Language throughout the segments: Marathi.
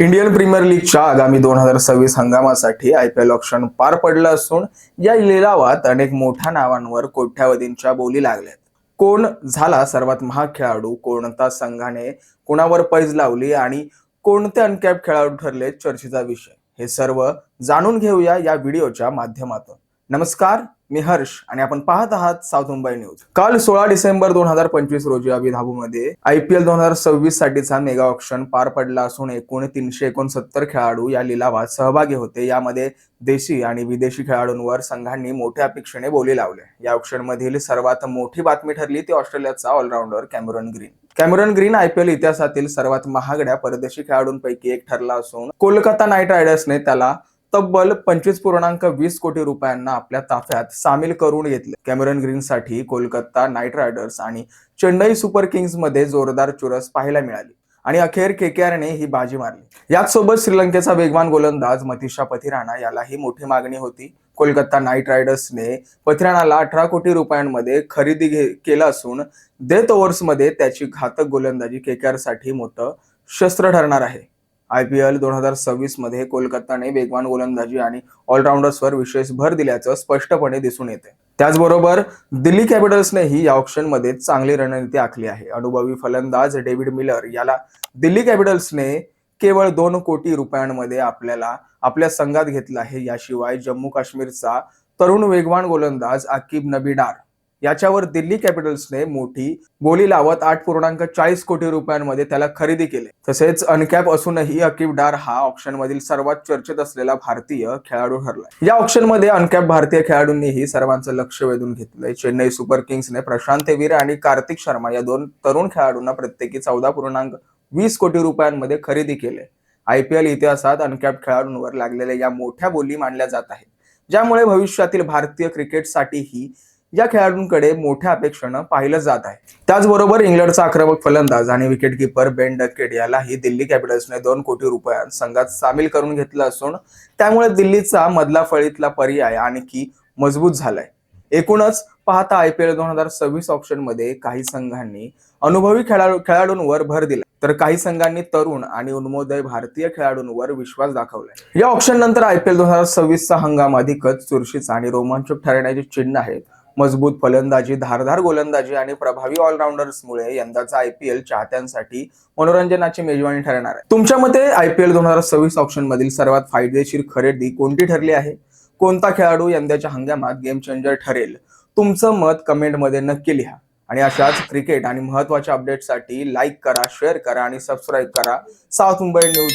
इंडियन प्रीमियर लीगच्या आगामी दोन हजार सव्वीस हंगामासाठी आय पी एल ऑप्शन पार पडलं असून या लिलावात अनेक मोठ्या नावांवर कोट्यावधींच्या बोली लागल्यात. कोण झाला सर्वात महाग खेळाडू? कोणता संघाने कोणावर पैज लावली आणि कोणते अनकॅप खेळाडू ठरले? चर्चेचा विषय. हे सर्व जाणून घेऊया या व्हिडिओच्या माध्यमातून. नमस्कार मी हर्ष आणि आपण पाहत आहात साऊथ मुंबई न्यूज. काल सोळा डिसेंबर दोन हजार पंचवीस रोजी अभिधाबूमध्ये आय पी एल दोन हजार सव्वीस साठीचा मेगा ऑप्शन पार पडला असून एकूण तीनशे एकोणसत्तर खेळाडू या लिलावात सहभागी होते. यामध्ये देशी आणि विदेशी खेळाडूंवर संघांनी मोठ्या अपेक्षेने बोली लावले. या ऑप्शन मधील सर्वात मोठी बातमी ठरली ती ऑस्ट्रेलियाचा allrounder Cameron Green. Cameron Green IPL इतिहासातील सर्वात महागड्या परदेशी खेळाडूंपैकी एक ठरला असून कोलकाता नाईट रायडर्सने त्याला तब्बल पंचवीस पूर्णांक वीस कोटी रुपयांना आपल्या ताफ्यात सामील करून घेतले. ग्रीन ग्रीनसाठी कोलकाता नाईट रायडर्स आणि चेन्नई सुपर किंग्समध्ये जोरदार चुरस पाहायला मिळाली आणि अखेर केकेआरने ही बाजी मारली. याच सोबत श्रीलंकेचा वेगवान गोलंदाज मथिशा पथिराणा यालाही मोठी मागणी होती. कोलकाता नाईट रायडर्सने पथिराणाला अठरा कोटी रुपयांमध्ये खरेदी घे- केलं असून डेथ ओव्हर्समध्ये त्याची घातक गोलंदाजी केकेआरसाठी मोठं शस्त्र ठरणार आहे. आय पी एल दोन हजार सव्वीसमध्ये कोलकाताने वेगवान गोलंदाजी आणि ऑलराऊंडर्सवर विशेष भर दिल्याचं स्पष्टपणे दिसून येते. त्याचबरोबर दिल्ली कॅपिटल्सनेही या ऑप्शनमध्ये चांगली रणनीती आखली आहे. अनुभवी फलंदाज डेव्हिड मिलर याला दिल्ली कॅपिटल्सने केवळ दोन कोटी रुपयांमध्ये आपल्याला आपल्या संघात घेतलं आहे. याशिवाय जम्मू काश्मीरचा तरुण वेगवान गोलंदाज आकिब नबी डार याच्यावर दिल्ली कॅपिटल्सने मोठी बोली लावत आठ पूर्णांक चाळीस कोटी रुपयांमध्ये त्याला खरेदी केले. तसेच अनकॅप असूनही अकिब डार हा ऑप्शन मधील सर्वात चर्चेत असलेला भारतीय खेळाडू ठरला या ऑप्शनमध्ये अनकॅप भारतीय खेळाडूंनीही सर्वांचं लक्ष वेधून घेतलंय. चेन्नई सुपर किंग्सने प्रशांत वीर आणि कार्तिक शर्मा या दोन तरुण खेळाडूंना प्रत्येकी चौदा पूर्णांक वीस कोटी रुपयांमध्ये खरेदी केले. आयपीएल इतिहासात अनकॅप खेळाडूंवर लागलेल्या या मोठ्या बोली मानल्या जात आहेत. ज्यामुळे भविष्यातील भारतीय क्रिकेटसाठीही या खेळाडूंकडे मोठ्या अपेक्षेनं पाहिलं जात आहे. त्याचबरोबर इंग्लंडचा आक्रमक फलंदाज आणि विकेटकीपर बेन डकेट यालाही दिल्ली कॅपिटल्सने दोन कोटी रुपयांत संघात सामील करून घेतलं असून त्यामुळे दिल्लीचा मधला फळीतला पर्याय आणखी मजबूत झालाय. एकूणच पाहता आय पी एल दोन हजार सव्वीस ऑप्शनमध्ये काही संघांनी अनुभवी खेळाडू खेळाडूंवर भर दिला. तर काही संघांनी तरुण आणि उन्मोदय भारतीय खेळाडूंवर विश्वास दाखवलाय. या ऑप्शन नंतर आय पी एल दोन हजार सव्वीसचा हंगाम अधिकच चुरशीचा आणि रोमांचक ठरण्याची चिन्ह आहेत. मजबूत फलंदाजी धारधार गोलंदाजी आणि प्रभावी ऑलराऊंडर्समुळे यंदाचा आयपीएल चाहत्यांसाठी मनोरंजनाची मेजवानी ठरणार आहे. तुमच्या मते आयपीएल दोन हजार सव्वीस ऑप्शन मधील सर्वात फायदेशीर खरेदी कोणती ठरली आहे? कोणता खेळाडू यंदाच्या हंगामात गेम चेंजर ठरेल? तुमचं मत कमेंटमध्ये नक्की लिहा. आणि अशाच क्रिकेट आणि महत्त्वाच्या अपडेटसाठी लाईक करा शेअर करा आणि सबस्क्राईब करा. साऊथ मुंबई न्यूज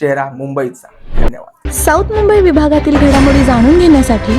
चेहरा मुंबईचा. धन्यवाद. साऊथ मुंबई विभागातील घडामोडी जाणून घेण्यासाठी